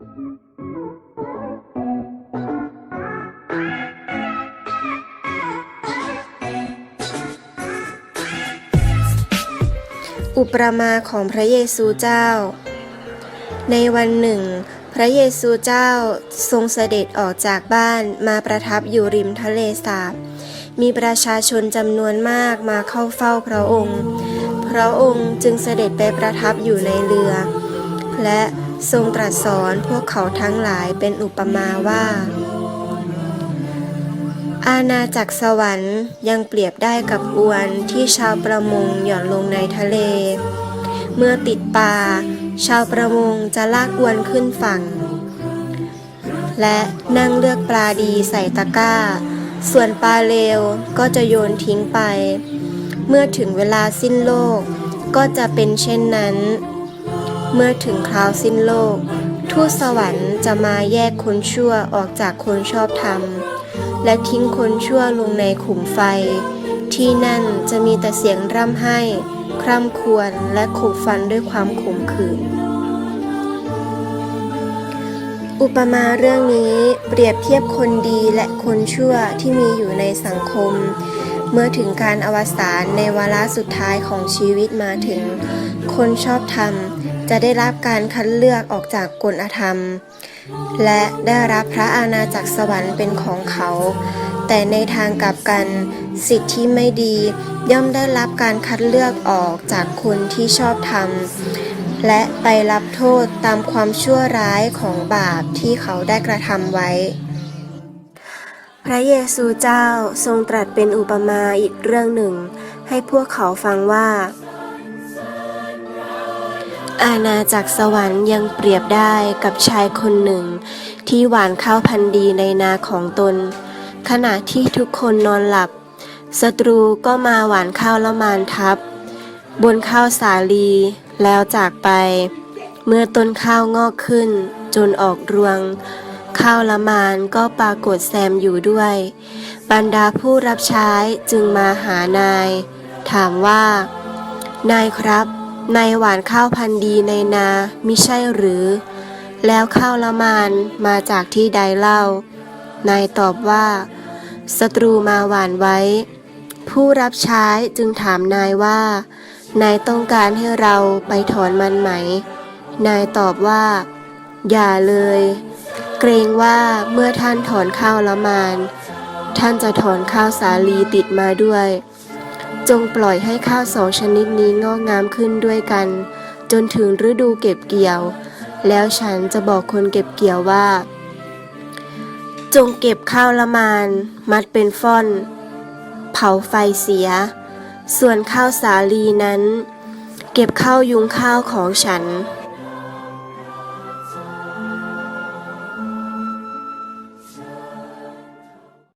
อุปมาของพระเยซูเจ้า ในวันหนึ่ง พระเยซูเจ้าทรงเสด็จออกจากบ้านมาประทับอยู่ริมทะเลสาบ มีประชาชนจำนวนมากมาเข้าเฝ้าพระองค์ พระองค์จึงเสด็จไปประทับอยู่ในเรือ และ ทรงตรัสสอนพวกเขาทั้งหลายเป็นอุปมาว่า อาณาจักรสวรรค์ยังเปรียบได้กับอวนที่ชาวประมงหย่อนลงในทะเล เมื่อติดปลาชาวประมงจะลากอวนขึ้นฝั่ง และนั่งเลือกปลาดีใส่ตะกร้า ส่วนปลาเลวก็จะโยนทิ้งไป เมื่อถึงเวลาสิ้นโลกก็จะเป็นเช่นนั้น เมื่อถึงคราวสิ้นโลก ทูตสวรรค์จะมาแยกคนชั่วออกจากคนชอบธรรม และทิ้งคนชั่วลงในขุมไฟ ที่นั่นจะมีแต่เสียงร่ำไห้ คร่ำครวญและขบฟันด้วยความขมขื่นอุปมาเรื่องนี้เปรียบเทียบคนดีและคนชั่วที่มีอยู่ในสังคม เมื่อถึงการอวสานในวาระสุดท้ายของชีวิตมาถึง คนชอบธรรมจะได้รับการคัดเลือกออกจากกลอธรรม และได้รับพระอาณาจักรสวรรค์เป็นของเขา แต่ในทางกลับกัน สิทธิที่ไม่ดีย่อมได้รับการคัดเลือกออกจากคนที่ชอบธรรม และไปรับโทษตามความชั่วร้ายของบาปที่เขาได้กระทำไว้ ระเยซูเจ้าทรงตรัสเป็นอุปมาอีกเรื่องหนึ่ง ให้พวกเขาฟังว่า อาณาจักรสวรรค์ยังเปรียบได้กับชายคนหนึ่ง ที่หวานข้าวพันธุ์ดีในนาของตน ขณะที่ทุกคนนอนหลับศัตรูก็มาหวานข้าวละมานทับ บนข้าวสาลีแล้วจากไป เมื่อต้นข้าวงอกขึ้นจนออกรวง ข้าวละมานก็ปรากฏแซมอยู่ด้วย บรรดาผู้รับใช้จึงมาหานาย ถามว่า นายครับ นายหวานข้าวพันธุ์ดีในนามิใช่หรือ แล้วข้าวละมานมาจากที่ใดเล่า นายตอบว่า ศัตรูมาหวานไว้ ผู้รับใช้จึงถามนายว่า นายต้องการให้เราไปถอนมันไหม นายตอบว่า อย่าเลย เกรงว่าเมื่อท่านถอนข้าวละมาน ท่านจะถอนข้าวสาลีติดมาด้วย จงปล่อยให้ข้าวสองชนิดนี้งอกงามขึ้นด้วยกัน จนถึงฤดูเก็บเกี่ยว แล้วฉันจะบอกคนเก็บเกี่ยวว่า จงเก็บข้าวละมาน มัดเป็นฟ่อน เผาไฟเสีย ส่วนข้าวสาลีนั้น เก็บข้าวยุงข้าวของฉัน